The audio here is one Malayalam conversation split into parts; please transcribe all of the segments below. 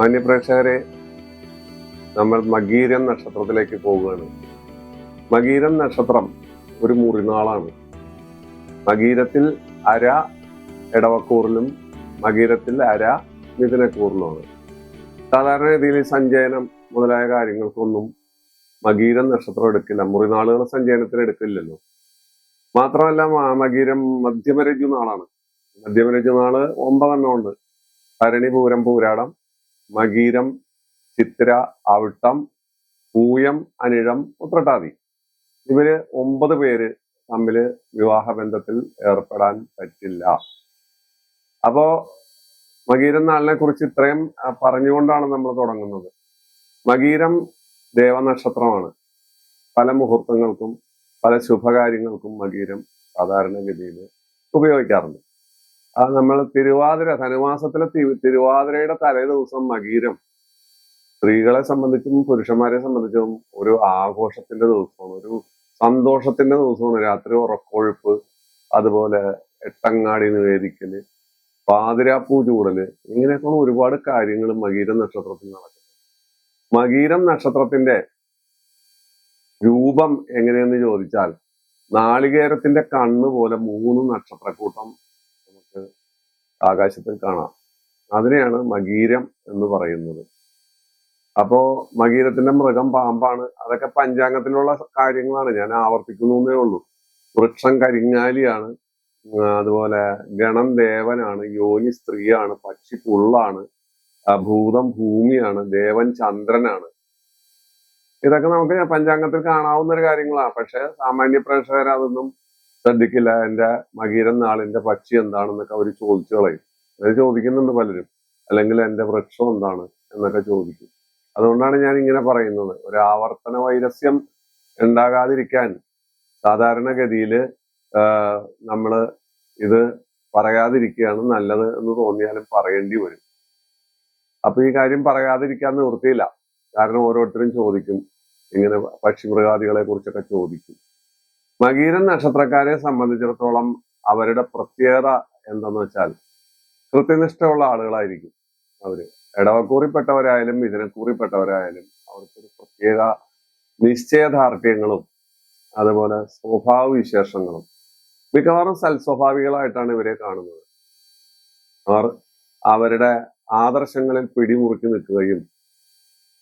മാന്യപ്രേക്ഷകരെ നമ്മൾ മകീരം നക്ഷത്രത്തിലേക്ക് പോവുകയാണ്. മകീരം നക്ഷത്രം ഒരു മുറിനാളാണ്. മകീരത്തിൽ അര ഇടവക്കൂറിലും മകീരത്തിൽ അര മിഥുനക്കൂറിലുമാണ്. സാധാരണ രീതിയിൽ സഞ്ചയനം മുതലായ കാര്യങ്ങൾക്കൊന്നും മകീരം നക്ഷത്രം എടുക്കില്ല. മുറിനാളുകൾ സഞ്ചയനത്തിന് എടുക്കില്ലല്ലോ. മാത്രമല്ല മകീരം മധ്യമരജു നാളാണ് മധ്യമരജു നാൾ ഒമ്പതെണ്ണം ഉണ്ട് ഭരണി പൂരം പൂരാടം മകീരം ചിത്ര അവിട്ടം പൂയം അനിഴം ഉത്രട്ടാതി. ഇവർ ഒമ്പത് പേര് തമ്മിൽ വിവാഹബന്ധത്തിൽ ഏർപ്പെടാൻ പറ്റില്ല. അപ്പോ മകീരം നാളിനെ കുറിച്ച് ഇത്രയും പറഞ്ഞുകൊണ്ടാണ് നമ്മൾ തുടങ്ങുന്നത്. മകീരം ദേവനക്ഷത്രമാണ്. പല മുഹൂർത്തങ്ങൾക്കും പല ശുഭകാര്യങ്ങൾക്കും മകീരം സാധാരണഗതിയിൽ ഉപയോഗിക്കാറുണ്ട്. ആ നമ്മൾ തിരുവാതിര ധനുമാസത്തിലെ തിരുവാതിരയുടെ തലേ ദിവസം മകീരം. സ്ത്രീകളെ സംബന്ധിച്ചും പുരുഷന്മാരെ സംബന്ധിച്ചും ഒരു ആഘോഷത്തിന്റെ ദിവസമാണ്. ഒരു സന്തോഷത്തിന്റെ ദിവസമാണ്. രാത്രി ഉറക്കൊഴുപ്പ് അതുപോലെ എട്ടങ്ങാടി നിവേദിക്കൽ പാതിരാപ്പൂ ചൂടൽ ഇങ്ങനെയൊക്കെയുള്ള ഒരുപാട് കാര്യങ്ങൾ മകീരം നക്ഷത്രത്തിൽ നടക്കും മകീരം നക്ഷത്രത്തിന്റെ രൂപം എങ്ങനെയെന്ന് ചോദിച്ചാൽ നാളികേരത്തിന്റെ കണ്ണ് പോലെ മൂന്ന് നക്ഷത്രക്കൂട്ടം ആകാശത്തിൽ കാണാം. അതിനെയാണ് മകീരം എന്ന് പറയുന്നത്. അപ്പോ മകീരത്തിന്റെ മൃഗം പാമ്പാണ്. അതൊക്കെ പഞ്ചാംഗത്തിലുള്ള കാര്യങ്ങളാണ്. ഞാൻ ആവർത്തിക്കുന്നേ ഉള്ളൂ. വൃക്ഷം കരിങ്ങാലിയാണ്. അതുപോലെ ഗണം ദേവനാണ് യോനി സ്ത്രീയാണ്. പക്ഷി പുള്ളാണ്. ഭൂതം ഭൂമിയാണ്. ദേവൻ ചന്ദ്രനാണ്. ഇതൊക്കെ നമുക്ക് പഞ്ചാംഗത്തിൽ കാണാവുന്ന ഒരു കാര്യങ്ങളാണ് പക്ഷെ സാമാന്യ പ്രേക്ഷകർ അതൊന്നും ശ്രദ്ധിക്കില്ല എന്റെ മകീരൻ നാളിന്റെ പക്ഷി എന്താണെന്നൊക്കെ അവർ ചോദിച്ചു കളയും. അത് ചോദിക്കുന്നുണ്ട് പലരും. അല്ലെങ്കിൽ എന്റെ വൃക്ഷം എന്താണ് എന്നൊക്കെ ചോദിക്കും. അതുകൊണ്ടാണ് ഞാൻ ഇങ്ങനെ പറയുന്നത്. ഒരു ആവർത്തന വൈരസ്യം ഉണ്ടാകാതിരിക്കാൻ സാധാരണഗതിയിൽ നമ്മൾ ഇത് പറയാതിരിക്കുകയാണ് നല്ലത് എന്ന് തോന്നിയാലും പറയേണ്ടി വരും. അപ്പൊ ഈ കാര്യം പറയാതിരിക്കാൻ നിവൃത്തിയില്ല. കാരണം ഓരോരുത്തരും ചോദിക്കും. ഇങ്ങനെ പക്ഷി പക്ഷിമൃഗാദികളെ കുറിച്ചൊക്കെ ചോദിക്കും. മകീരൻ നക്ഷത്രക്കാരെ സംബന്ധിച്ചിടത്തോളം അവരുടെ പ്രത്യേകത എന്തെന്ന് വെച്ചാൽ കൃത്യനിഷ്ഠയുള്ള ആളുകളായിരിക്കും അവർ. ഇടവക്കൂറിപ്പെട്ടവരായാലും മിഥുനക്കൂറിപ്പെട്ടവരായാലും അവർക്കൊരു പ്രത്യേക നിശ്ചയദാർഢ്യങ്ങളും അതുപോലെ സ്വഭാവ വിശേഷങ്ങളും മിക്കവാറും സൽസ്വഭാവികളായിട്ടാണ് ഇവരെ കാണുന്നത്. അവർ അവരുടെ ആദർശങ്ങളിൽ പിടിമുറുക്കി നിൽക്കുകയും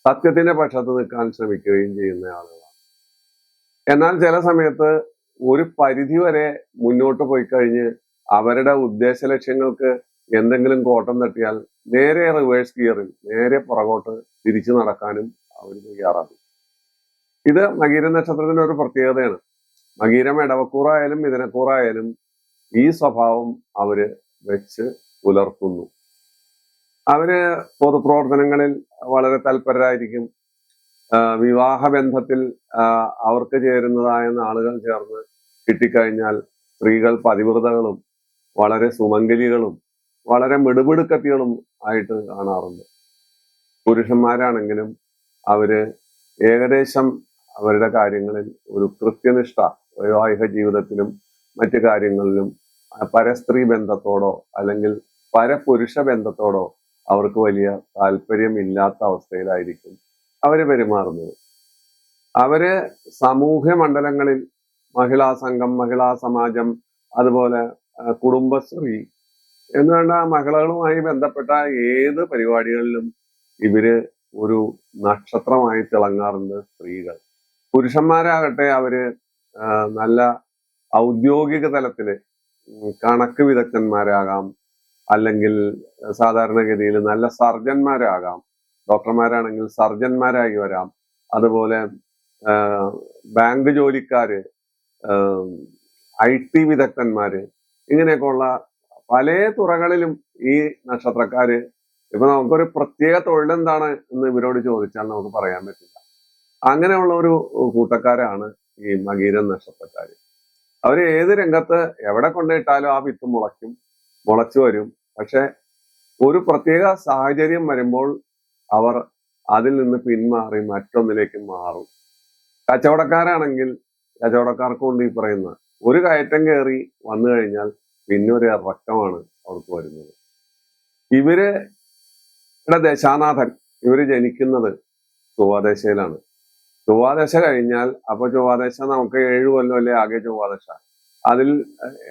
സത്യത്തിന്റെ പക്ഷത്ത് നിൽക്കാൻ ശ്രമിക്കുകയും ചെയ്യുന്ന ആളുകളാണ്. എന്നാൽ ചില സമയത്ത് ഒരു പരിധി വരെ മുന്നോട്ട് പോയി കഴിഞ്ഞ് അവരുടെ ഉദ്ദേശ ലക്ഷ്യങ്ങൾക്ക് എന്തെങ്കിലും കോട്ടം തട്ടിയാൽ നേരെ റിവേഴ്സ് ഗിയറിൽ നേരെ പുറകോട്ട് തിരിച്ചു നടക്കാനും അവർ തയ്യാറാകും. ഇത് മകീര നക്ഷത്രത്തിന്റെ ഒരു പ്രത്യേകതയാണ്. മകീരം ഇടവക്കൂറായാലും മിഥനക്കൂറായാലും ഈ സ്വഭാവം അവർ വെച്ച് പുലർത്തുന്നു. അവർ പൊതുപ്രവർത്തനങ്ങളിൽ വളരെ തൽപരരായിരിക്കും. വിവാഹ ബന്ധത്തിൽ അവർക്ക് ചേരുന്നതായ നാളുകൾ ചേർന്ന് കിട്ടിക്കഴിഞ്ഞാൽ സ്ത്രീകൾ പതിവ്രതകളും വളരെ സുമംഗലികളും വളരെ മിടുമിടുക്കത്തികളും ആയിട്ട് കാണാറുണ്ട്. പുരുഷന്മാരാണെങ്കിലും അവർ ഏകദേശം അവരുടെ കാര്യങ്ങളിൽ ഒരു കൃത്യനിഷ്ഠ വൈവാഹിക ജീവിതത്തിലും മറ്റു കാര്യങ്ങളിലും പരസ്ത്രീ ബന്ധത്തോടോ അല്ലെങ്കിൽ പരപുരുഷ ബന്ധത്തോടോ അവർക്ക് വലിയ താല്പര്യമില്ലാത്ത അവസ്ഥയിലായിരിക്കും അവർ പെരുമാറുന്നത്. അവർ സാമൂഹ്യ മണ്ഡലങ്ങളിൽ മഹിളാ സംഘം മഹിളാ സമാജം അതുപോലെ കുടുംബശ്രീ എന്ന് വേണ്ട മഹിളകളുമായി ബന്ധപ്പെട്ട ഏത് പരിപാടികളിലും ഇവർ ഒരു നക്ഷത്രമായി തിളങ്ങാറുണ്ട് സ്ത്രീകൾ. പുരുഷന്മാരാകട്ടെ അവർ നല്ല ഔദ്യോഗിക തലത്തിൽ കണക്ക് വിദഗ്ധന്മാരാകാം. അല്ലെങ്കിൽ സാധാരണഗതിയിൽ നല്ല സർജന്മാരാകാം. ഡോക്ടർമാരാണെങ്കിൽ സർജന്മാരായി വരാം. അതുപോലെ ബാങ്ക് ജോലിക്കാര് ഐ ടി വിദഗ്ധന്മാര് ഇങ്ങനെയൊക്കെയുള്ള പല തുറകളിലും ഈ നക്ഷത്രക്കാര് ഇപ്പൊ നമുക്കൊരു പ്രത്യേക തൊഴിലെന്താണ് എന്ന് ഇവരോട് ചോദിച്ചാൽ നമുക്ക് പറയാൻ പറ്റില്ല. അങ്ങനെയുള്ള ഒരു കൂട്ടക്കാരാണ് ഈ മകീരൻ നക്ഷത്രക്കാര്. അവർ ഏത് രംഗത്ത് എവിടെ കൊണ്ടിട്ടാലും ആ വിത്ത് മുളയ്ക്കും മുളച്ചു വരും. പക്ഷെ ഒരു പ്രത്യേക സാഹചര്യം വരുമ്പോൾ അവർ അതിൽ നിന്ന് പിന്മാറി മറ്റൊന്നിലേക്ക് മാറും. കച്ചവടക്കാരാണെങ്കിൽ കച്ചവടക്കാർക്കുണ്ട് ഈ പറയുന്ന ഒരു കയറ്റം കയറി വന്നു കഴിഞ്ഞാൽ പിന്നെ ഒരു ഇറക്കമാണ് അവർക്ക് വരുന്നത്. ഇവർ ദശാനാഥൻ ഇവർ ജനിക്കുന്നത് ചൊവ്വാദശയിലാണ്. ചൊവ്വാദശ കഴിഞ്ഞാൽ അപ്പൊ ചൊവ്വാദശ നമുക്ക് ഏഴ് കൊല്ലം അല്ലേ ആകെ ചൊവ്വാദശ? അതിൽ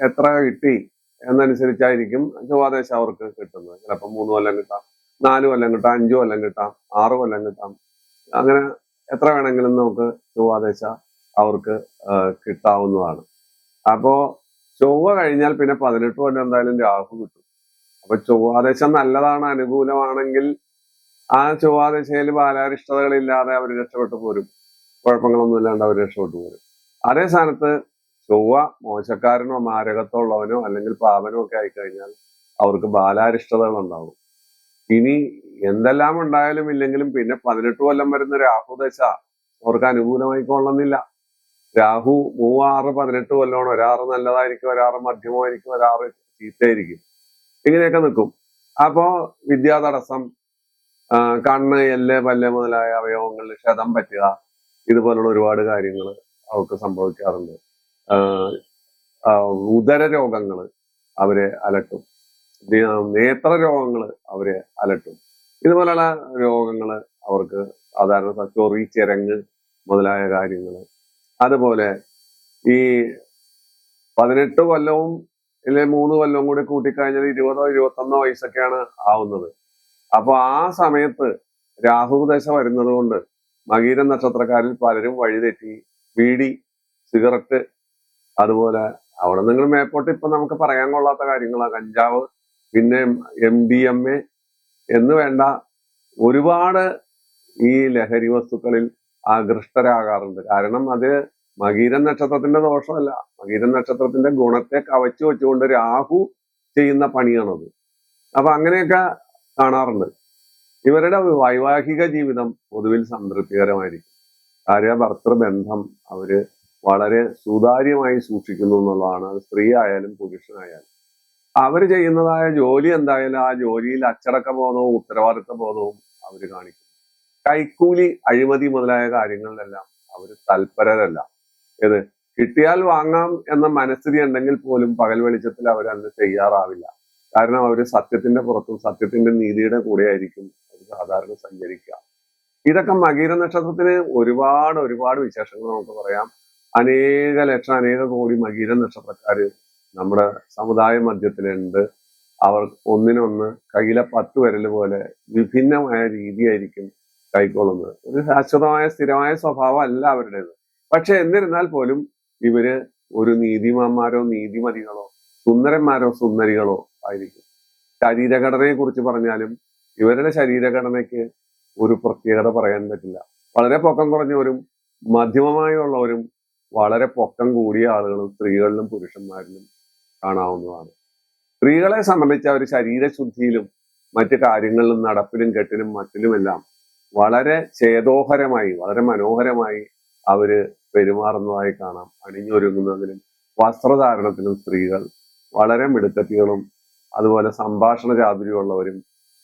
എത്ര കിട്ടി എന്നനുസരിച്ചായിരിക്കും ചൊവ്വാദശ അവർക്ക് കിട്ടുന്നത്. ചിലപ്പോൾ മൂന്ന് കൊല്ലം കിട്ടാം. നാല് കൊല്ലം കിട്ടാം അഞ്ചു കൊല്ലം കിട്ടാം ആറ് കൊല്ലം കിട്ടാം. അങ്ങനെ എത്ര വേണമെങ്കിലും നമുക്ക് ചൊവ്വാദശ അവർക്ക് കിട്ടാവുന്നതാണ്. അപ്പോ ചൊവ്വ കഴിഞ്ഞാൽ പിന്നെ പതിനെട്ട് കൊല്ലം എന്തായാലും രാഹു കിട്ടും. അപ്പൊ ചൊവ്വാദശ നല്ലതാണ് അനുകൂലമാണെങ്കിൽ ആ ചൊവ്വാദശയിൽ ബാലാരിഷ്ടതകളില്ലാതെ അവർ രക്ഷപ്പെട്ടു പോരും. കുഴപ്പങ്ങളൊന്നും ഇല്ലാണ്ട് അവർ രക്ഷപ്പെട്ടു പോരും. അതേ സ്ഥാനത്ത് ചൊവ്വ മോശക്കാരനോ മാരകത്വമുള്ളവനോ അല്ലെങ്കിൽ പാപനോ ഒക്കെ ആയിക്കഴിഞ്ഞാൽ അവർക്ക് ബാലാരിഷ്ടതകൾ ഉണ്ടാവും ഇനി എന്തെല്ലാം ഉണ്ടായാലും ഇല്ലെങ്കിലും പിന്നെ പതിനെട്ട് കൊല്ലം വരുന്ന രാഹുദശ അവർക്ക് അനുകൂലമായി കൊള്ളുന്നില്ല രാഹു മൂവാറ് പതിനെട്ട് കൊല്ലമാണ് ഒരാറ് നല്ലതായിരിക്കും ഒരാറ് മധ്യമമായിരിക്കും ഒരാറ് ചീത്തയായിരിക്കും. ഇങ്ങനെയൊക്കെ നിൽക്കും. അപ്പോ വിദ്യാ തടസ്സം കണ്ണ് എല്ല് പല്ല് മുതലായ അവയവങ്ങളിൽ ക്ഷതം പറ്റുക ഇതുപോലുള്ള ഒരുപാട് കാര്യങ്ങൾ അവർക്ക് സംഭവിക്കാറുണ്ട്. ഉദര രോഗങ്ങൾ അവരെ അലട്ടും. നേത്ര രോഗങ്ങൾ അവരെ അലട്ടും. ഇതുപോലെയുള്ള രോഗങ്ങൾ അവർക്ക് സാധാരണ സച്ചോറി ചൊറി ചിരങ്ങ് മുതലായ കാര്യങ്ങൾ അതുപോലെ ഈ പതിനെട്ട് കൊല്ലവും അല്ലെങ്കിൽ മൂന്ന് കൊല്ലവും കൂടി കൂട്ടിക്കഴിഞ്ഞാൽ ഇരുപതോ ഇരുപത്തൊന്നോ വയസ്സൊക്കെയാണ് ആവുന്നത്. അപ്പൊ ആ സമയത്ത് രാഹു ദശ വരുന്നത് കൊണ്ട് മകീര നക്ഷത്രക്കാരിൽ പലരും വഴിതെറ്റി ബീഡി സിഗരറ്റ് അതുപോലെ അവിടെ നിങ്ങൾ മേപ്പോട്ട് ഇപ്പൊ നമുക്ക് പറയാൻ കൊള്ളാത്ത കാര്യങ്ങളാണ് കഞ്ചാവ് പിന്നെ എം ഡി എം എ എന്ന് വേണ്ട ഒരുപാട് ഈ ലഹരി വസ്തുക്കളിൽ ആകൃഷ്ടരാകാറുണ്ട്. കാരണം അത് മകീരൻ നക്ഷത്രത്തിന്റെ ദോഷമല്ല. മകീരൻ നക്ഷത്രത്തിന്റെ ഗുണത്തെ കവച്ചു വെച്ചുകൊണ്ട് രാഹു ചെയ്യുന്ന പണിയാണത്. അപ്പൊ അങ്ങനെയൊക്കെ കാണാറുണ്ട്. ഇവരുടെ വൈവാഹിക ജീവിതം പൊതുവിൽ സംതൃപ്തികരമായിരിക്കും. ഭാര്യ ഭർത്തൃ ബന്ധം അവർ വളരെ സുതാര്യമായി സൂക്ഷിക്കുന്നു എന്നുള്ളതാണ്. അത് സ്ത്രീ ആയാലും പുരുഷനായാലും. അവർ ചെയ്യുന്നതായ ജോലി എന്തായാലും ആ ജോലിയിൽ അച്ചടക്ക ബോധവും ഉത്തരവാദിത്ത ബോധവും അവർ കാണിക്കും. കൈക്കൂലി അഴിമതി മുതലായ കാര്യങ്ങളിലെല്ലാം അവർ തൽപരരല്ല. ഏത് കിട്ടിയാൽ വാങ്ങാം എന്ന മനസ്ഥിതി ഉണ്ടെങ്കിൽ പോലും പകൽ വെളിച്ചത്തിൽ അവർ അന്ന് തയ്യാറാവില്ല. കാരണം അവർ സത്യത്തിന്റെ പുറത്തും സത്യത്തിന്റെ നീതിയുടെ കൂടെ ആയിരിക്കും അവർ സാധാരണ സഞ്ചരിക്കുക. ഇതൊക്കെ മകീര നക്ഷത്രത്തിന് ഒരുപാട് ഒരുപാട് വിശേഷങ്ങൾ നമുക്ക് പറയാം. അനേക ലക്ഷം അനേക കോടി മകീര നക്ഷത്രക്കാര് നമ്മുടെ സമുദായ മധ്യത്തിലുണ്ട്. അവർ ഒന്നിനൊന്ന് കയ്യിലെ പത്ത് വിരൽ പോലെ വിഭിന്നമായ രീതിയായിരിക്കും കൈക്കൊള്ളുന്നത്. ഒരു ശാശ്വതമായ സ്ഥിരമായ സ്വഭാവം അല്ല അവരുടേത്. പക്ഷെ എന്നിരുന്നാൽ പോലും ഇവർ ഒരു നീതിമാന്മാരോ നീതിമതികളോ സുന്ദരന്മാരോ സുന്ദരികളോ ആയിരിക്കും. ശരീരഘടനയെ കുറിച്ച് പറഞ്ഞാലും ഇവരുടെ ശരീരഘടനയ്ക്ക് ഒരു പ്രത്യേകത പറയാൻ പറ്റില്ല. വളരെ പൊക്കം കുറഞ്ഞവരും മധ്യമമായുള്ളവരും വളരെ പൊക്കം കൂടിയ ആളുകളും സ്ത്രീകളിലും പുരുഷന്മാരിലും കാണാവുന്നതാണ്. സ്ത്രീകളെ സംബന്ധിച്ച് അവർ ശരീരശുദ്ധിയിലും മറ്റു കാര്യങ്ങളിലും നടപ്പിലും കെട്ടിലും മറ്റിലുമെല്ലാം വളരെ ചേതോഹരമായി വളരെ മനോഹരമായി അവർ പെരുമാറുന്നതായി കാണാം. അണിഞ്ഞൊരുങ്ങുന്നതിലും വസ്ത്രധാരണത്തിലും സ്ത്രീകൾ വളരെ മിടുക്കത്തികളും അതുപോലെ സംഭാഷണ ചാതുര്യമുള്ളവരും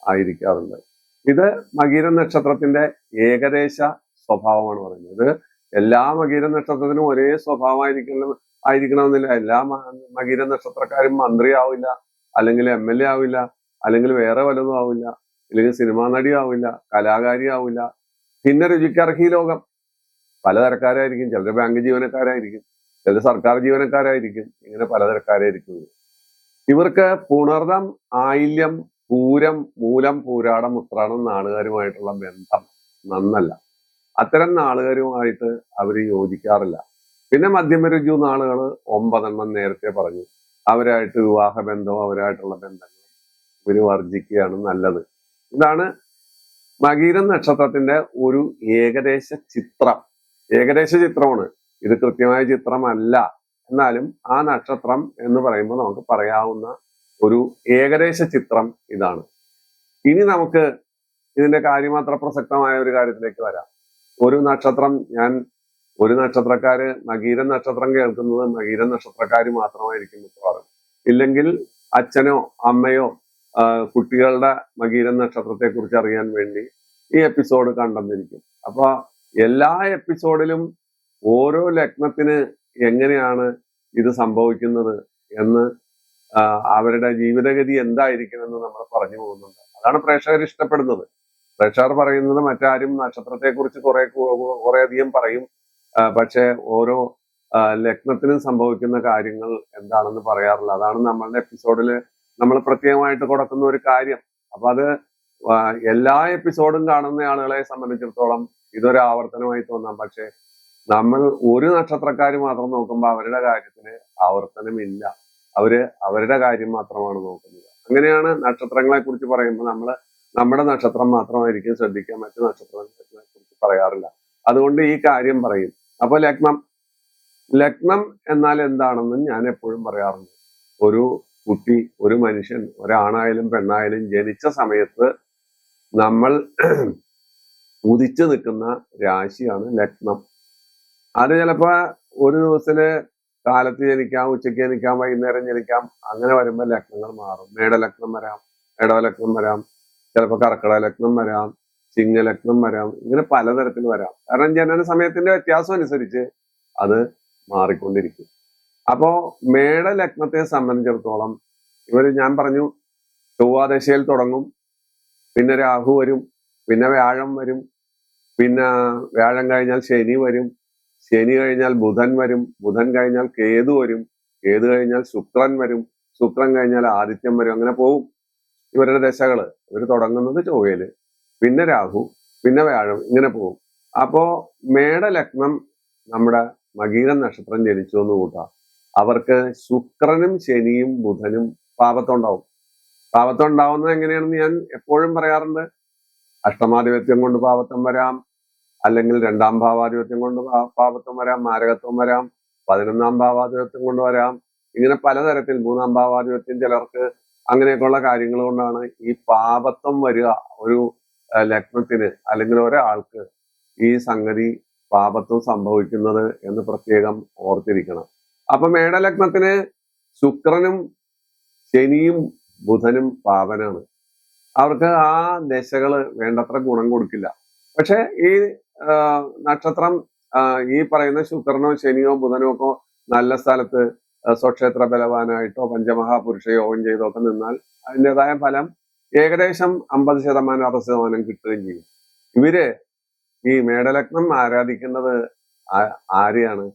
ആയിരിക്കാറുണ്ട്. ഇത് മകീര നക്ഷത്രത്തിന്റെ ഏകദേശ സ്വഭാവമാണ് പറയുന്നത്. എല്ലാ മകീര നക്ഷത്രത്തിനും ഒരേ സ്വഭാവമായിരിക്കണം ആയിരിക്കണമെന്നില്ല. എല്ലാ മകീര നക്ഷത്രക്കാരും മന്ത്രിയാവില്ല അല്ലെങ്കിൽ എം എൽ എ ആവില്ല അല്ലെങ്കിൽ വേറെ വല്ലതും ആവില്ല അല്ലെങ്കിൽ സിനിമാ നടി ആവില്ല കലാകാരി ആവില്ല. പിന്നെ രുചിക്കർഹി ലോകം. പലതരക്കാരായിരിക്കും ചിലർ ബാങ്ക് ജീവനക്കാരായിരിക്കും. ചിലർ സർക്കാർ ജീവനക്കാരായിരിക്കും. ഇങ്ങനെ പലതരക്കാരായിരിക്കും ഇവർക്ക് പുണർദം ആയില്യം പൂരം മൂലം പൂരാടം ഉത്രാടം നാളുകാരുമായിട്ടുള്ള ബന്ധം നന്നല്ല. അത്തരം നാളുകാരുമായിട്ട് അവർ യോജിക്കാറില്ല. പിന്നെ മധ്യമരുജു ആളുകൾ ഒമ്പതെണ്ണം നേരത്തെ പറഞ്ഞു. അവരായിട്ട് വിവാഹ ബന്ധവും അവരായിട്ടുള്ള ബന്ധങ്ങളും ഇവർ വർജിക്കുകയാണ് നല്ലത്. ഇതാണ് മകീരം നക്ഷത്രത്തിന്റെ ഒരു ഏകദേശ ചിത്രം. ഏകദേശ ചിത്രമാണ്. ഇത് കൃത്യമായ ചിത്രമല്ല. എന്നാലും ആ നക്ഷത്രം എന്ന് പറയുമ്പോൾ നമുക്ക് പറയാവുന്ന ഒരു ഏകദേശ ചിത്രം ഇതാണ്. ഇനി നമുക്ക് ഇതിന്റെ കാര്യമാത്ര പ്രസക്തമായ ഒരു കാര്യത്തിലേക്ക് വരാം. ഒരു നക്ഷത്രം ഞാൻ ഒരു നക്ഷത്രക്കാര് മകീരൻ നക്ഷത്രം കേൾക്കുന്നത് മകീരൻ നക്ഷത്രക്കാര് മാത്രമായിരിക്കും മിക്കവാറും. ഇല്ലെങ്കിൽ അച്ഛനോ അമ്മയോ കുട്ടികളുടെ മകീരൻ നക്ഷത്രത്തെ കുറിച്ച് അറിയാൻ വേണ്ടി ഈ എപ്പിസോഡ് കണ്ടെന്നിരിക്കും. അപ്പൊ എല്ലാ എപ്പിസോഡിലും ഓരോ ലഗ്നത്തിന് എങ്ങനെയാണ് ഇത് സംഭവിക്കുന്നത് എന്ന് അവരുടെ ജീവിതഗതി എന്തായിരിക്കുമെന്ന് നമ്മൾ പറഞ്ഞു പോകുന്നുണ്ട്. അതാണ് പ്രേക്ഷകർ ഇഷ്ടപ്പെടുന്നത്. പ്രേക്ഷകർ പറയുന്നത് മറ്റാരും നക്ഷത്രത്തെ കുറിച്ച് കുറെ കുറെ അധികം പറയും. പക്ഷെ ഓരോ ലഗ്നത്തിനും സംഭവിക്കുന്ന കാര്യങ്ങൾ എന്താണെന്ന് പറയാറില്ല. അതാണ് നമ്മളുടെ എപ്പിസോഡിൽ നമ്മൾ പ്രത്യേകമായിട്ട് കൊടുക്കുന്ന ഒരു കാര്യം. അപ്പൊ അത് എല്ലാ എപ്പിസോഡും കാണുന്ന ആളുകളെ സംബന്ധിച്ചിടത്തോളം ഇതൊരു ആവർത്തനമായി തോന്നാം. പക്ഷെ നമ്മൾ ഒരു നക്ഷത്രക്കാർ മാത്രം നോക്കുമ്പോൾ അവരുടെ കാര്യത്തിന് ആവർത്തനമില്ല അവർ അവരുടെ കാര്യം മാത്രമാണ് നോക്കുന്നത്. അങ്ങനെയാണ് നക്ഷത്രങ്ങളെ കുറിച്ച് പറയുമ്പോൾ നമ്മൾ നമ്മുടെ നക്ഷത്രം മാത്രമായിരിക്കും ശ്രദ്ധിക്കുക. മറ്റു നക്ഷത്രങ്ങളെ കുറിച്ച് പറയാറില്ല. അതുകൊണ്ട് ഈ കാര്യം പറയും. അപ്പൊ ലഗ്നം. ലഗ്നം എന്നാൽ എന്താണെന്ന് ഞാൻ എപ്പോഴും പറയാറുണ്ട്. ഒരു കുട്ടി ഒരു മനുഷ്യൻ ഒരാണായാലും പെണ്ണായാലും ജനിച്ച സമയത്ത് നമ്മൾ ഉദിച്ചു നിൽക്കുന്ന രാശിയാണ് ലഗ്നം. അത് ചിലപ്പോ ഒരു ദിവസത്തിൽ കാലത്ത് ജനിക്കാം ഉച്ചയ്ക്ക് ജനിക്കാം വൈകുന്നേരം ജനിക്കാം അങ്ങനെ വരുമ്പോൾ ലഗ്നങ്ങൾ മാറും. മേടലഗ്നം വരാം ഇടവലഗ്നം വരാം. ചിലപ്പോൾ കർക്കിടക ലഗ്നം വരാം. ചിങ്ങലഗ്നം വരാം ഇങ്ങനെ പലതരത്തിൽ വരാം. കാരണം ജനന സമയത്തിന്റെ വ്യത്യാസം അനുസരിച്ച് അത് മാറിക്കൊണ്ടിരിക്കും. അപ്പോ മേടലഗ്നത്തെ സംബന്ധിച്ചിടത്തോളം ഇവർ ഞാൻ പറഞ്ഞു ചൊവ്വാദശയിൽ തുടങ്ങും പിന്നെ രാഹു വരും പിന്നെ വ്യാഴം വരും പിന്നെ വ്യാഴം കഴിഞ്ഞാൽ ശനി വരും ശനി കഴിഞ്ഞാൽ ബുധൻ വരും ബുധൻ കഴിഞ്ഞാൽ കേതു വരും കേതു കഴിഞ്ഞാൽ ശുക്രൻ വരും ശുക്രൻ കഴിഞ്ഞാൽ ആദിത്യം വരും അങ്ങനെ പോവും. ഇവരുടെ ദശകൾ. ഇവർ തുടങ്ങുന്നത് ചൊവ്വയിൽ. പിന്നെ രാഹു പിന്നെ വ്യാഴം ഇങ്ങനെ പോകും. അപ്പോ മേടലഗ്നം നമ്മുടെ മകീരം നക്ഷത്രം ജനിച്ചു എന്ന് കൂട്ടാം. അവർക്ക് ശുക്രനും ശനിയും ബുധനും പാപത്തുണ്ടാവും. പാപത്തുണ്ടാവുന്നത് എങ്ങനെയാണെന്ന് ഞാൻ എപ്പോഴും പറയാറുണ്ട്. അഷ്ടമാധിപത്യം കൊണ്ട് പാപത്വം വരാം. അല്ലെങ്കിൽ രണ്ടാം ഭാവാധിപത്യം കൊണ്ട് പാപത്വം വരാം. മാരകത്വം വരാം. പതിനൊന്നാം ഭാവാധിപത്യം കൊണ്ട് വരാം. ഇങ്ങനെ പലതരത്തിൽ മൂന്നാം ഭാവാധിപത്യം ചിലർക്ക് അങ്ങനെയൊക്കെയുള്ള കാര്യങ്ങൾ കൊണ്ടാണ് ഈ പാപത്വം വരിക ഒരു ലഗ്നത്തിന് അല്ലെങ്കിൽ ഒരാൾക്ക് ഈ സംഗതി പാപത്വം സംഭവിക്കുന്നത് എന്ന് പ്രത്യേകം ഓർത്തിരിക്കണം. അപ്പൊ മേടലഗ്നത്തിന് ശുക്രനും ശനിയും ബുധനും പാവനാണ്. അവർക്ക് ആ ദശകൾ വേണ്ടത്ര ഗുണം കൊടുക്കില്ല. പക്ഷെ ഈ നക്ഷത്രം ഈ പറയുന്ന ശുക്രനോ ശനിയോ ബുധനോ ഒക്കെ നല്ല സ്ഥലത്ത് സ്വക്ഷേത്ര ബലവാനായിട്ടോ പഞ്ചമഹാപുരുഷ യോഗം ചെയ്തോ ഒക്കെ നിന്നാൽ അതിന്റെതായ ഫലം ഏകദേശം അമ്പത് ശതമാനം അറുപത് ശതമാനം കിട്ടുകയും ചെയ്യും. ഇവർ ഈ മേടലഗ്നം ആരാധിക്കുന്നത് ആരെയാണ്?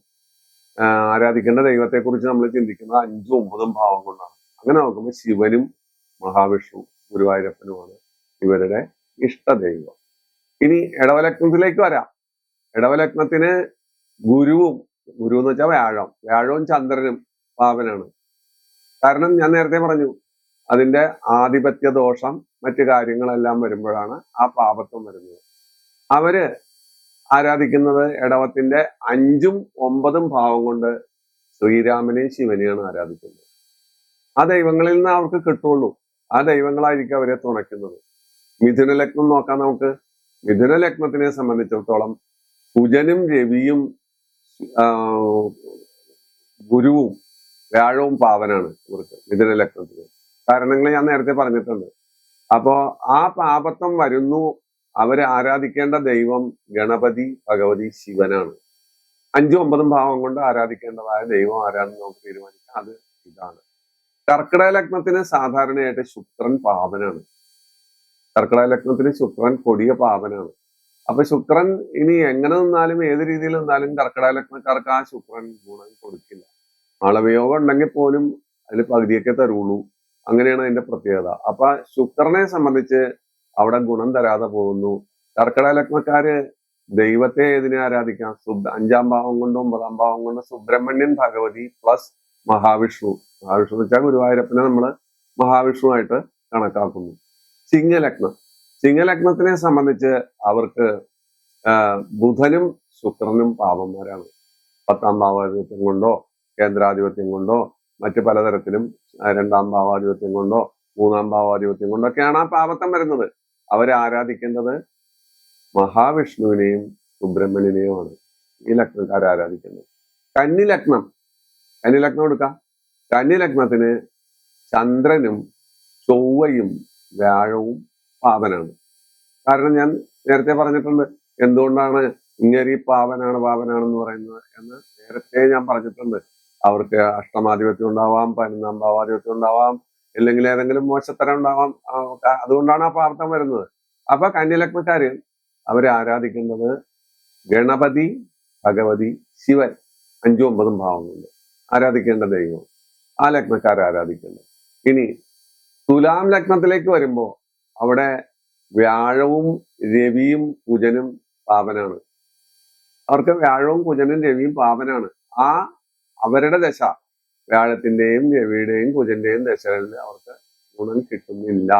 ആരാധിക്കേണ്ട ദൈവത്തെ കുറിച്ച് നമ്മൾ ചിന്തിക്കുന്നത് അഞ്ചും ഒമ്പതും ഭാവം കൊണ്ടാണ്. അങ്ങനെ നോക്കുമ്പോൾ ശിവനും മഹാവിഷ്ണു ഗുരുവായൂരപ്പനുമാണ് ഇവരുടെ ഇഷ്ടദൈവം. ഇനി ഇടവലഗ്നത്തിലേക്ക് വരാം. ഇടവലഗ്നത്തിന് ഗുരുവും ഗുരു എന്ന് വെച്ചാൽ വ്യാഴം. വ്യാഴവും ചന്ദ്രനും പാവനാണ്. കാരണം ഞാൻ നേരത്തെ പറഞ്ഞു അതിന്റെ ആധിപത്യ ദോഷം മറ്റു കാര്യങ്ങളെല്ലാം വരുമ്പോഴാണ് ആ പാപത്വം വരുന്നത്. അവർ ആരാധിക്കുന്നത് ഇടവത്തിന്റെ അഞ്ചും ഒമ്പതും ഭാവം കൊണ്ട് ശ്രീരാമനെയും ശിവനെയാണ് ആരാധിക്കുന്നത്. ആ ദൈവങ്ങളിൽ നിന്ന് അവർക്ക് കിട്ടുള്ളൂ. ആ ദൈവങ്ങളായിരിക്കും അവരെ തുണയ്ക്കുന്നത്. മിഥുന ലഗ്നം നോക്കാം നമുക്ക്. മിഥുന ലഗ്നത്തിനെ സംബന്ധിച്ചിടത്തോളം കുജനും രവിയും ഗുരുവും വ്യാഴവും പാവനാണ് ഇവർക്ക് മിഥുന ലഗ്നത്തിന് കാരണങ്ങൾ ഞാൻ നേരത്തെ പറഞ്ഞിട്ടുണ്ട്. അപ്പോ ആ പാപത്വം വരുന്നു. അവരെ ആരാധിക്കേണ്ട ദൈവം ഗണപതി ഭഗവതി ശിവനാണ്. അഞ്ചും ഒമ്പതും ഭാവം കൊണ്ട് ആരാധിക്കേണ്ടതായ ദൈവം ആരാണെന്ന് നമുക്ക് തീരുമാനിക്കാം. അത് ഇതാണ്. കർക്കിടക ലഗ്നത്തിന് സാധാരണയായിട്ട് ശുക്രൻ പാപനാണ് കർക്കിടക ലഗ്നത്തിന് ശുക്രൻ കൊടിയ പാപനാണ് അപ്പൊ ശുക്രൻ ഇനി എങ്ങനെ നിന്നാലും ഏത് രീതിയിൽ നിന്നാലും കർക്കിടക ലഗ്നക്കാർക്ക് ആ ശുക്രൻ ഗുണം കൊടുക്കില്ല. അളവയോഗം ഉണ്ടെങ്കിൽ പോലും അതിൽ പകുതിയൊക്കെ തരുള്ളൂ. അങ്ങനെയാണ് അതിന്റെ പ്രത്യേകത. അപ്പൊ ശുക്രനെ സംബന്ധിച്ച് അവിടെ ഗുണം തരാതെ പോകുന്നു. കർക്കിടക ലഗ്നക്കാര് ദൈവത്തെ ഏതിനെ ആരാധിക്കാം? സുബ് അഞ്ചാം ഭാവം കൊണ്ടും ഒമ്പതാം ഭാവം കൊണ്ട് സുബ്രഹ്മണ്യൻ ഭഗവതി പ്ലസ് മഹാവിഷ്ണു. മഹാവിഷ്ണു എന്ന് വെച്ചാൽ ഗുരുവായൂരപ്പനെ നമ്മൾ മഹാവിഷ്ണുവായിട്ട് കണക്കാക്കുന്നു. ചിങ്ങലഗ്നം ചിങ്ങലഗ്നത്തിനെ സംബന്ധിച്ച് അവർക്ക് ബുധനും ശുക്രനും പാപന്മാരാണ്. പത്താം ഭാവാധിപത്യം കൊണ്ടോ കേന്ദ്രാധിപത്യം കൊണ്ടോ മറ്റു പലതരത്തിലും രണ്ടാം ഭാവാധിപത്യം കൊണ്ടോ മൂന്നാം ഭാവാധിപത്യം കൊണ്ടോ ഒക്കെയാണ് ആ പാപത്തം വരുന്നത്. അവരെ ആരാധിക്കേണ്ടത് മഹാവിഷ്ണുവിനെയും സുബ്രഹ്മണ്യനെയുമാണ് ഈ ലക്നക്കാർ ആരാധിക്കുന്നത് കന്നി ലഗ്നം കന്നി ലഗ്നം എടുക്കാം. കന്നി ലഗ്നത്തിന് ചന്ദ്രനും ചൊവ്വയും വ്യാഴവും പാവനാണ്. കാരണം ഞാൻ നേരത്തെ പറഞ്ഞിട്ടുണ്ട് എന്തുകൊണ്ടാണ് ഇങ്ങനെ പാവനാണ് പാവനാണെന്ന് പറയുന്നത് എന്ന് നേരത്തെ ഞാൻ പറഞ്ഞിട്ടുണ്ട്. അവർക്ക് അഷ്ടമാധിപത്യം ഉണ്ടാവാം പതിനൊന്നാം ഭാവാധിപത്യം ഉണ്ടാവാം അല്ലെങ്കിൽ ഏതെങ്കിലും മോശത്തരം ഉണ്ടാവാം. അതുകൊണ്ടാണ് ആ പ്രാർത്ഥന വരുന്നത്. അപ്പൊ കന്യലക്ഷ്മിക്കാര് അവരെ ആരാധിക്കുന്നത് ഗണപതി ഭഗവതി ശിവൻ അഞ്ചും ഒമ്പതും ഭാവങ്ങളുണ്ട്. ആരാധിക്കേണ്ട ദൈവം? ആ ലഗ്നക്കാരെ ആരാധിക്കുന്നു. ഇനി തുലാം ലഗ്നത്തിലേക്ക് വരുമ്പോൾ അവിടെ വ്യാഴവും രവിയും കുജനും പാപനാണ് അവർക്ക് വ്യാഴവും കുജനും രവിയും പാപനാണ് ആ അവരുടെ ദശ. വ്യാഴത്തിന്റെയും രവിയുടെയും കുജന്റെയും ദശകളിൽ അവർക്ക് ഗുണം കിട്ടുന്നില്ല.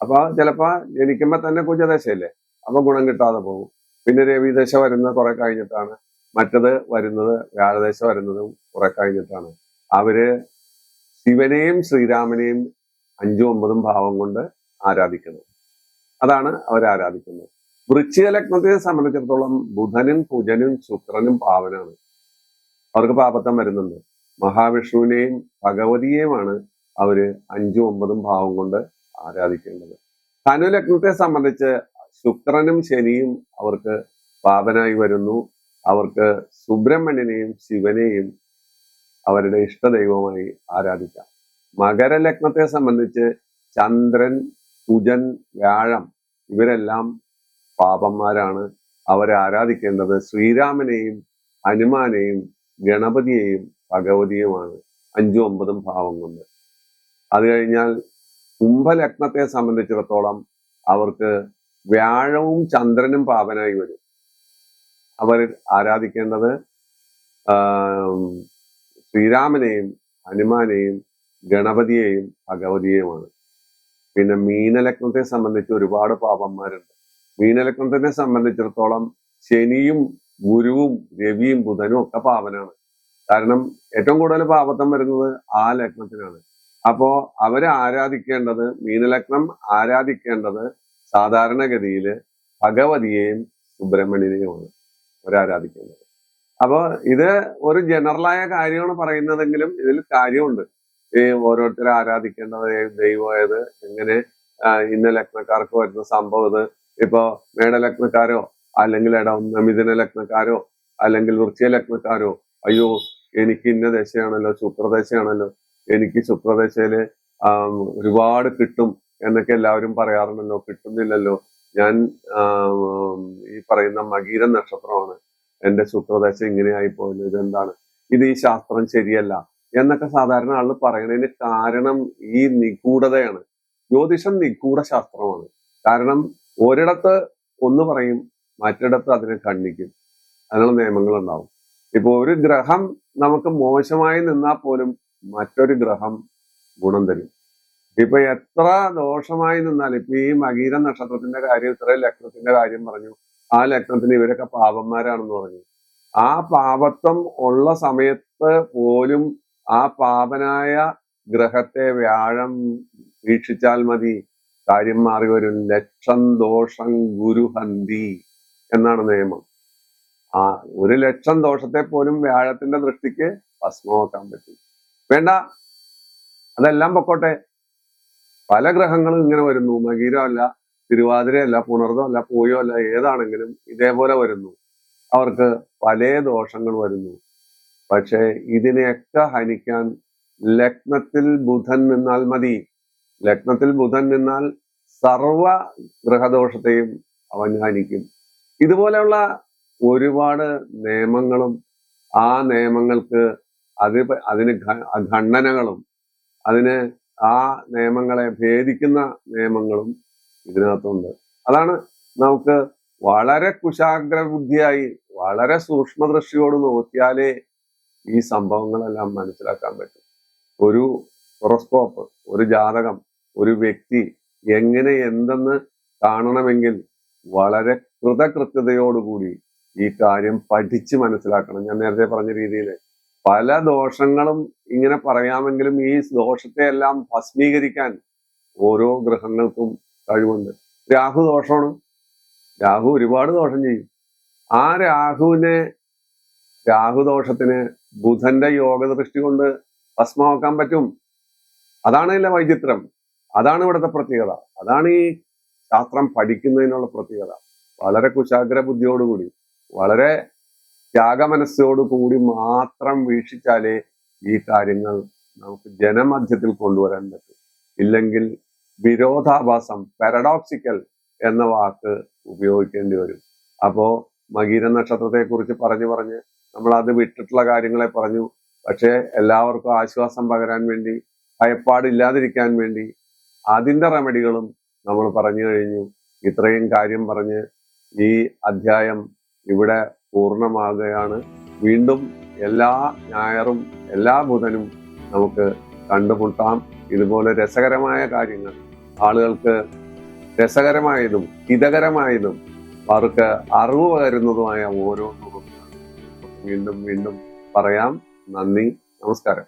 അപ്പൊ ചിലപ്പോ ജനിക്കുമ്പോ തന്നെ കുജദശയല്ലേ അപ്പൊ ഗുണം കിട്ടാതെ പോകും. പിന്നെ രവി ദശ വരുന്നത് കുറെ കഴിഞ്ഞിട്ടാണ്. മറ്റത് വരുന്നത് വ്യാഴദശ വരുന്നതും കുറെ കഴിഞ്ഞിട്ടാണ്. അവർ ശിവനെയും ശ്രീരാമനെയും അഞ്ചും ഒമ്പതും ഭാവം കൊണ്ട് ആരാധിക്കുന്നത് അതാണ് അവർ ആരാധിക്കുന്നത്. വൃശ്ചിക ലഗ്നത്തെ സംബന്ധിച്ചിടത്തോളം ബുധനും കുജനും ശുക്രനും പാവനാണ്. അവർക്ക് പാപത്തം വരുന്നുണ്ട്. മഹാവിഷ്ണുവിനെയും ഭഗവതിയെയുമാണ് അവർ അഞ്ചും ഒമ്പതും ഭാവം കൊണ്ട് ആരാധിക്കേണ്ടത്. ധനുലഗ്നത്തെ സംബന്ധിച്ച് ശുക്രനും ശനിയും അവർക്ക് പാപനായി വരുന്നു. അവർക്ക് സുബ്രഹ്മണ്യനെയും ശിവനെയും അവരുടെ ഇഷ്ടദൈവമായി ആരാധിക്കാം. മകരലഗ്നത്തെ സംബന്ധിച്ച് ചന്ദ്രൻ കുജൻ വ്യാഴം ഇവരെല്ലാം പാപന്മാരാണ്. അവരെ ആരാധിക്കേണ്ടത് ശ്രീരാമനെയും ഹനുമാനെയും ഗണപതിയെയും ഭഗവതിയുമാണ് അഞ്ചും ഒമ്പതും ഭാവം കൊണ്ട്. അത് കഴിഞ്ഞാൽ കുംഭലഗ്നത്തെ സംബന്ധിച്ചിടത്തോളം അവർക്ക് വ്യാഴവും ചന്ദ്രനും പാപനായി വരും. അവർ ആരാധിക്കേണ്ടത് ശ്രീരാമനെയും ഹനുമാനെയും ഗണപതിയെയും ഭഗവതിയെയുമാണ്. പിന്നെ മീനലഗ്നത്തെ സംബന്ധിച്ച് ഒരുപാട് പാപന്മാരുണ്ട്. മീനലഗ്നത്തിനെ സംബന്ധിച്ചിടത്തോളം ശനിയും ഗുരുവും രവിയും ബുധനും ഒക്കെ പാപനാണ്. കാരണം ഏറ്റവും കൂടുതൽ പാപത്തം വരുന്നത് ആ ലഗ്നത്തിനാണ്. അപ്പോ അവരെ ആരാധിക്കേണ്ടത് മീനലഗ്നം ആരാധിക്കേണ്ടത് സാധാരണഗതിയിൽ ഭഗവതിയെയും സുബ്രഹ്മണ്യനെയുമാണ് അവരാരാധിക്കേണ്ടത് അപ്പോ ഇത് ഒരു ജനറലായ കാര്യമാണ് പറയുന്നതെങ്കിലും ഇതിൽ കാര്യമുണ്ട്. ഈ ഓരോരുത്തരെ ആരാധിക്കേണ്ടത് ദൈവമായത് എങ്ങനെ ഇന്ന ലഗ്നക്കാർക്ക് വരുന്ന സംഭവം ഇത്. ഇപ്പോ മേടലഗ്നക്കാരോ അല്ലെങ്കിൽ എടാ മിഥുന ലഗ്നക്കാരോ അല്ലെങ്കിൽ വൃശ്ചിക ലഗ്നക്കാരോ അയ്യോ എനിക്ക് ഇന്ന ദശയാണല്ലോ ശുക്രദശയാണല്ലോ എനിക്ക് ശുക്രദശയിൽ ഒരുപാട് കിട്ടും എന്നൊക്കെ എല്ലാവരും പറയാറുണ്ടല്ലോ കിട്ടുന്നില്ലല്ലോ. ഞാൻ ഈ പറയുന്ന മകീര നക്ഷത്രമാണ് എന്റെ ശുക്രദശ ഇങ്ങനെയായി പോയത് ഇതെന്താണ്? ഇത് ഈ ശാസ്ത്രം ശരിയല്ല എന്നൊക്കെ സാധാരണ ആൾ പറയണതിന് കാരണം ഈ നിഗൂഢതയാണ്. ജ്യോതിഷം നിഗൂഢ ശാസ്ത്രമാണ്. കാരണം ഒരിടത്ത് ഒന്ന് പറയും മറ്റിടത്ത് അതിനെ ഖണ്ഡിക്കും. അതിനുള്ള നിയമങ്ങൾ ഉണ്ടാവും ഇപ്പൊ ഒരു ഗ്രഹം നമുക്ക് മോശമായി നിന്നാൽ പോലും മറ്റൊരു ഗ്രഹം ഗുണം തരും. ഇപ്പൊ എത്ര ദോഷമായി നിന്നാൽ ഇപ്പൊ ഈ മകീര നക്ഷത്രത്തിന്റെ കാര്യം ഇത്ര ലഗ്നത്തിന്റെ കാര്യം പറഞ്ഞു. ആ ലഗ്നത്തിന് ഇവരൊക്കെ പാപന്മാരാണെന്ന് പറഞ്ഞു. ആ പാപത്വം ഉള്ള സമയത്ത് പോലും ആ പാപനായ ഗ്രഹത്തെ വ്യാഴം വീക്ഷിച്ചാൽ മതി. കാര്യം മാറി വരും. ലക്ഷം ദോഷം ഗുരുഹന്തി. എന്നാണ് നിയമം. ആ ഒരു ലക്ഷം ദോഷത്തെ പോലും വ്യാഴത്തിന്റെ ദൃഷ്ടിക്ക് ഭസ്മമാക്കാൻ പറ്റും. വേണ്ട. അതെല്ലാം പൊക്കോട്ടെ. പല ഗ്രഹങ്ങളും ഇങ്ങനെ വരുന്നു. മകീരം അല്ല തിരുവാതിരയല്ല അല്ല പൂയോ അല്ല ഏതാണെങ്കിലും ഇതേപോലെ വരുന്നു. അവർക്ക് പല ദോഷങ്ങൾ വരുന്നു. പക്ഷേ ഇതിനെയൊക്കെ ഹനിക്കാൻ ലഗ്നത്തിൽ ബുധൻ നിന്നാൽ മതി. ലഗ്നത്തിൽ ബുധൻ നിന്നാൽ സർവ ഗ്രഹദോഷത്തെയും അവൻ ഹനിക്കും. ഇതുപോലെയുള്ള ഒരുപാട് നിയമങ്ങളും ആ നിയമങ്ങൾക്ക് അത് അതിന് ഖണ്ഡനകളും അതിന് ആ നിയമങ്ങളെ ഭേദിക്കുന്ന നിയമങ്ങളും ഇതിനകത്തുണ്ട്. അതാണ് നമുക്ക് വളരെ കുശാഗ്ര ബുദ്ധിയായി വളരെ സൂക്ഷ്മദൃഷ്ടിയോട് നോക്കിയാലേ ഈ സംഭവങ്ങളെല്ലാം മനസ്സിലാക്കാൻ പറ്റും. ഒരു ഹൊറോസ്കോപ്പ് ഒരു ജാതകം ഒരു വ്യക്തി എങ്ങനെ എന്തെന്ന് കാണണമെങ്കിൽ വളരെ കൃതകൃത്യതയോടുകൂടി ഈ കാര്യം പഠിച്ച് മനസ്സിലാക്കണം. ഞാൻ നേരത്തെ പറഞ്ഞ രീതിയിൽ പല ദോഷങ്ങളും ഇങ്ങനെ പറയാമെങ്കിലും ഈ ദോഷത്തെ എല്ലാം ഭസ്മീകരിക്കാൻ ഓരോ ഗ്രഹങ്ങൾക്കും കഴിവുണ്ട്. രാഹു ദോഷമാണ്. രാഹു ഒരുപാട് ദോഷം ചെയ്യും. ആ രാഹുവിനെ രാഹുദോഷത്തിന് ബുധന്റെ യോഗ ദൃഷ്ടി കൊണ്ട് ഭസ്മമാക്കാൻ പറ്റും. അതാണ് അല്ല വൈചിത്രം. അതാണ് ഇവിടുത്തെ പ്രത്യേകത. അതാണ് ഈ ശാസ്ത്രം പഠിക്കുന്നതിനുള്ള പ്രത്യേകത. വളരെ കുശാഗ്ര ബുദ്ധിയോടുകൂടി വളരെ ത്യാഗമനസ്സോടുകൂടി മാത്രം വീക്ഷിച്ചാലേ ഈ കാര്യങ്ങൾ നമുക്ക് ജനമധ്യത്തിൽ കൊണ്ടുവരാൻ പറ്റും. ഇല്ലെങ്കിൽ വിരോധാഭാസം പാരഡോക്സിക്കൽ എന്ന വാക്ക് ഉപയോഗിക്കേണ്ടി വരും. അപ്പോ മകീര നക്ഷത്രത്തെ കുറിച്ച് പറഞ്ഞു പറഞ്ഞ് നമ്മൾ അത് വിട്ടിട്ടുള്ള കാര്യങ്ങളെ പറഞ്ഞു. പക്ഷേ എല്ലാവർക്കും ആശ്വാസം പകരാൻ വേണ്ടി ഭയപ്പാടില്ലാതിരിക്കാൻ വേണ്ടി അതിന്റെ റെമഡികളും നമ്മൾ പറഞ്ഞു കഴിഞ്ഞു. ഇത്രയും കാര്യം പറഞ്ഞ് ഈ അധ്യായം ഇവിടെ പൂർണമാകുകയാണ്. വീണ്ടും എല്ലാ ഞായറും എല്ലാ ബുധനും നമുക്ക് കണ്ടുമുട്ടാം. ഇതുപോലെ രസകരമായ കാര്യങ്ങൾ ആളുകൾക്ക് രസകരമായതും ഹിതകരമായതും അവർക്ക് അറിവ് പകരുന്നതുമായ ഓരോ വീണ്ടും വീണ്ടും പറയാം. നന്ദി നമസ്കാരം.